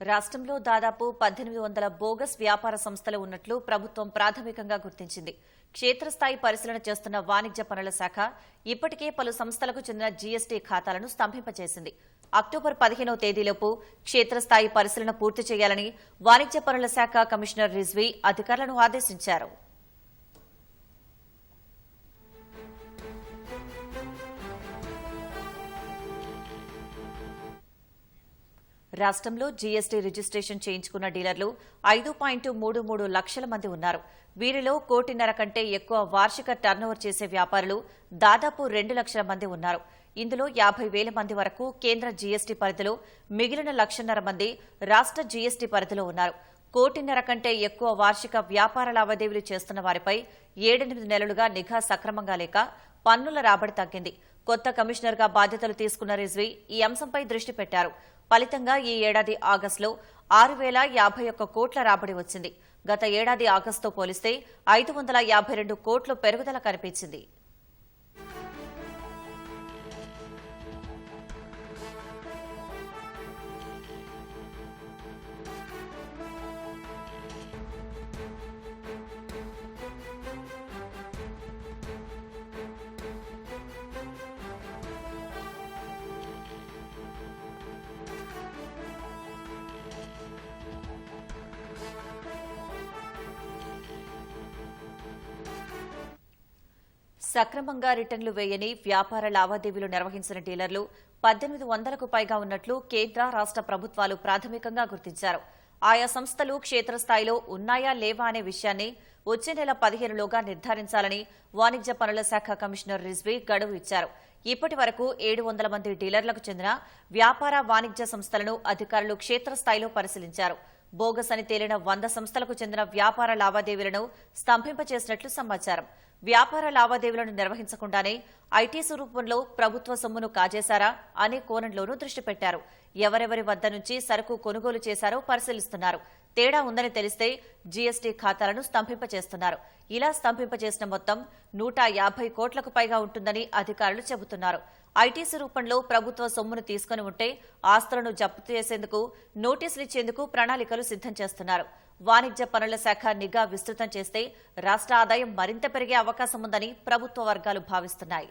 రాష్ట్రంలో దాదాపు పద్దెనిమిది వందల బోగస్ వ్యాపార సంస్థలు ఉన్నట్లు ప్రభుత్వం ప్రాథమికంగా గుర్తించింది. క్షేత్రస్థాయి పరిశీలన చేస్తున్న వాణిజ్య పనుల శాఖ ఇప్పటికే పలు సంస్థలకు చెందిన జీఎస్టీ ఖాతాలను స్తంభింపచేసింది. అక్టోబర్ పదిహేనవ తేదీలోపు క్షేత్రస్థాయి పరిశీలన పూర్తి చేయాలని వాణిజ్య పనుల శాఖ కమిషనర్ రిజ్వీ అధికారులను ఆదేశించారు. రాష్ట్రంలో జీఎస్టీ రిజిస్ట్రేషన్ చేయించుకున్న డీలర్లు ఐదు పాయింట్ మూడు మూడు లక్షల మంది ఉన్నారు. వీరిలో కోటిన్నర కంటే ఎక్కువ వార్షిక టర్నోవర్ చేసే వ్యాపారులు దాదాపు రెండు లక్షల మంది ఉన్నారు. ఇందులో యాభై వేల మంది వరకు కేంద్ర జీఎస్టీ పరిధిలో మిగిలిన లక్షన్నర మంది రాష్ట్ర జీఎస్టీ పరిధిలో ఉన్నారు. కోటిన్నర కంటే ఎక్కువ వార్షిక వ్యాపార లావాదేవీలు చేస్తున్న వారిపై ఏడెనిమిది నెలలుగా నిఘా సక్రమంగా లేక పన్నుల రాబడి తగ్గింది. కొత్త కమిషనర్గా బాధ్యతలు తీసుకున్న రిజ్వీ ఈ అంశంపై దృష్టి పెట్టారు. ఫలితంగా ఈ ఏడాది ఆగస్టులో ఆరు వేల యాభై ఒక్క కోట్ల రాబడి వచ్చింది. గత ఏడాది ఆగస్టుతో పోలిస్తే ఐదు వందల యాభై రెండు కోట్లు పెరుగుదల కనిపించింది. సక్రమంగా రిటర్నులు వేయని వ్యాపార లావాదేవీలు నిర్వహించిన డీలర్లు పద్దెనిమిది వందలకు పైగా ఉన్నట్లు కేంద్ర రాష్ట ప్రభుత్వాలు ప్రాథమికంగా గుర్తించారు. ఆయా సంస్థలు క్షేత్రస్థాయిలో ఉన్నాయా లేవా అనే విషయాన్ని వచ్చే నెల పదిహేనులోగా నిర్ధారించాలని వాణిజ్య పనుల శాఖ కమిషనర్ రిజ్వీ గడువు ఇచ్చారు. ఇప్పటి వరకు ఏడు వందల మంది డీలర్లకు చెందిన వ్యాపార వాణిజ్య సంస్థలను అధికారులు క్షేత్రస్థాయిలో పరిశీలించారు. బోగస్ అని తేలిన వంద సంస్థలకు చెందిన వ్యాపార లావాదేవీలను స్తంభింపచేసినట్లు సమాచారం. వ్యాపార లావాదేవీలను నిర్వహించకుండానే ఐటీ స్వరూపంలో ప్రభుత్వ సొమ్మును కాజేశారా అనే కోణంలోనూ దృష్టి పెట్టారు. ఎవరెవరి వద్ద నుంచి సరుకు కొనుగోలు చేశారో పరిశీలిస్తున్నారు. తేడా ఉందని తెలిస్తే జీఎస్టీ ఖాతాలను స్తంభింపచేస్తున్నారు. ఇలా స్తంభింపచేసిన మొత్తం నూట యాభై కోట్లకు పైగా ఉంటుందని అధికారులు చెబుతున్నారు. ఐటీసీ రూపంలో ప్రభుత్వ సొమ్మును తీసుకుని ఉంటే ఆస్తులను జప్తు చేసేందుకు నోటీసులు ఇచ్చేందుకు ప్రణాళికలు సిద్దం చేస్తున్నారు. వాణిజ్య పనుల శాఖ నిఘా విస్తృతం చేస్తే రాష్ట్ర ఆదాయం మరింత పెరిగే అవకాశం ఉందని ప్రభుత్వ వర్గాలు భావిస్తున్నాయి.